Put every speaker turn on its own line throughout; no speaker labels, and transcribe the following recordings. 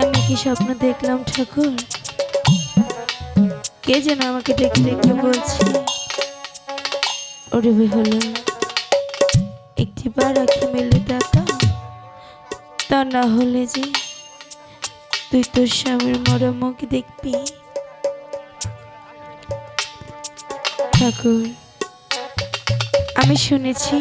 আমি কি স্বপ্ন দেখলাম ঠাকুর? কে যেন আমাকে ডেকে ডেকে বলছে, ওরে একটি বার আঁকি মেলে টাকা তা না হলে যে তুই তোর স্বামীর মরমুখ দেখবি। ঠাকুর আমি শুনেছি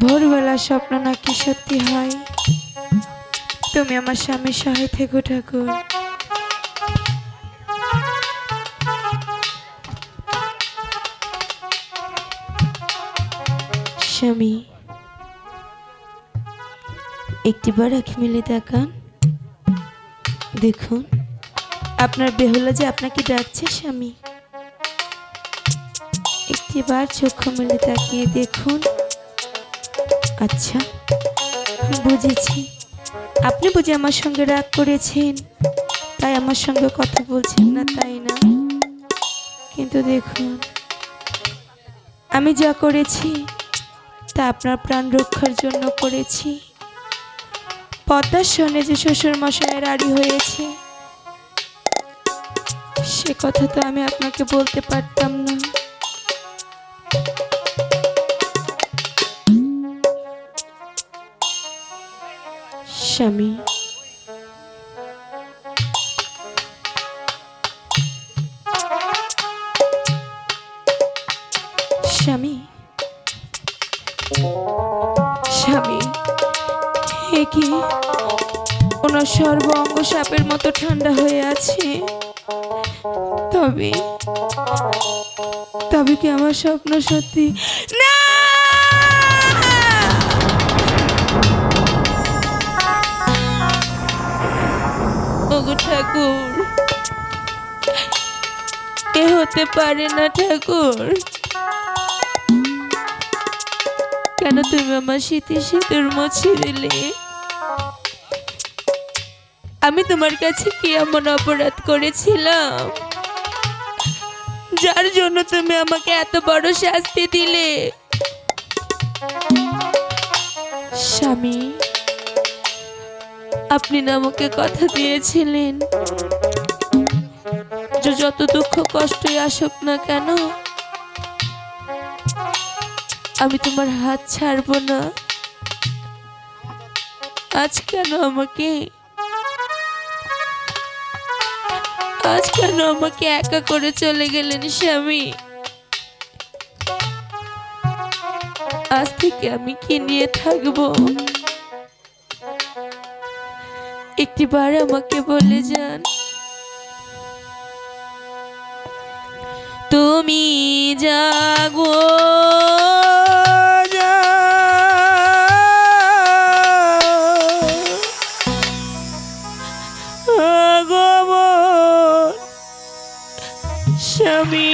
ভোরবেলা স্বপ্ন নাকি সত্যি হয়। তুমি আমার স্বামীর সহায় থেকো ঠাকুর। স্বামী একটিবার আঁখি মিলে তাকান। দেখুন, আপনার বেহুলা যে আপনাকে ডাকছে, স্বামী। একটিবার চক্ষু মেলে তাকিয়ে দেখুন। আচ্ছা বুঝেছি। আপনি বুঝে আমার সঙ্গে রাগ করেছেন। তাই আমার সঙ্গে কথা বলছেন না, তাই না? কিন্তু দেখুন, আমি যা করেছি, তা আপনার প্রাণ রক্ষার জন্য করেছি। পদ্মার সনে যে শ্বশুর মশাইয়ের আড়ি হয়েছে, সে কথা তো আমি আপনাকে বলতে পারতাম না। স্বামী। স্বামী। স্বামী এ কি? ওনার সর্ব অঙ্গ সাপের মতো ঠান্ডা হয়ে আছে? তবে তবে কি আমার স্বপ্ন সত্যি? না! ওগো ঠাকুর। এ হতে পারে না ঠাকুর। কেন তুমি আমার শীতে শীতের মুছে দিলে? আমি তোমার কাছে কি এমন অপরাধ করেছিলাম? যার জন্য তুমি আমাকে এত বড় শাস্তি দিলে? স্বামী আপনি আমাকে কথা দিয়েছিলেন। যে যত দুঃখ কষ্টই আসুক না কেন, আমি তোমার হাত ছাড়বো না। আজ কেন আমাকে, আজ কেন আমাকে একা করে চলে গেলেন স্বামী? আজ থেকে আমি কি নিয়ে থাকব? একটিবার আমাকে বলে যান। তুমি জাগো। স্বামী।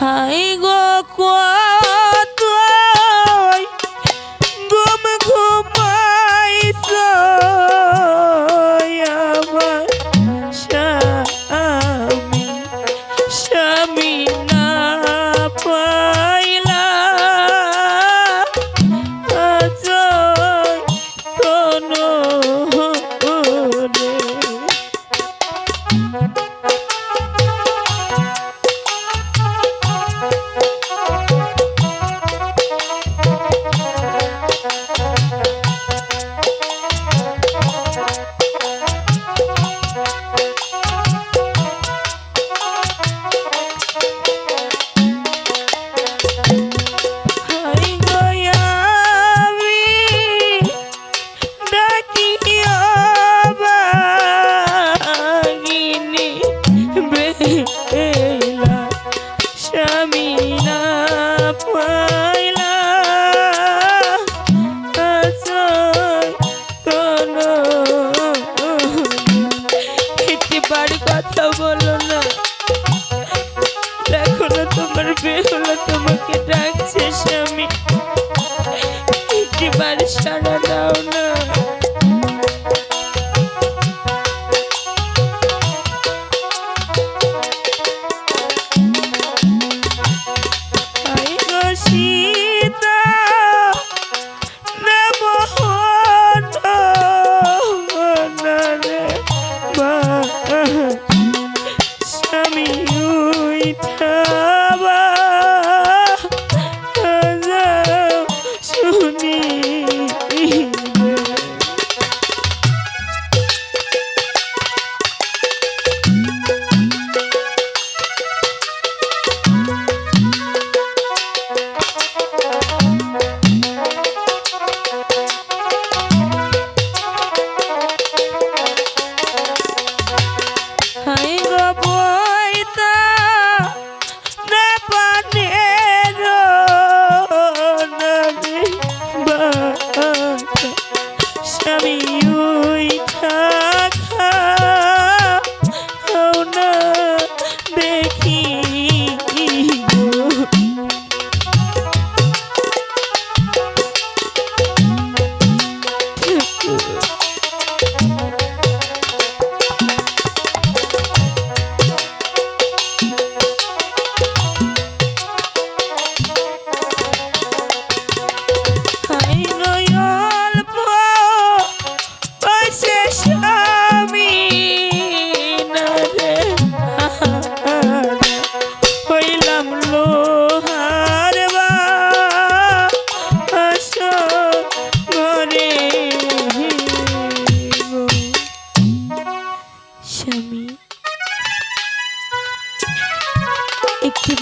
হাই গো কত বলো না। দেখো না তোমার বেহুলা তোমাকে ডাকছে স্বামী। একটিবার সারা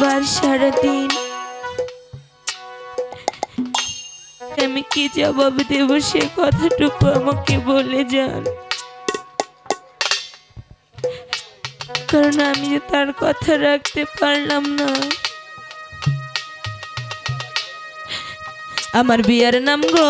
আবার সারাদিন। আমি কি জবাব দেব? সে কথাটুকু আমাকে বলে যান। কারণ আমি যে তার কথা রাখতে পারলাম না। আমার বিয়ার নাম গো।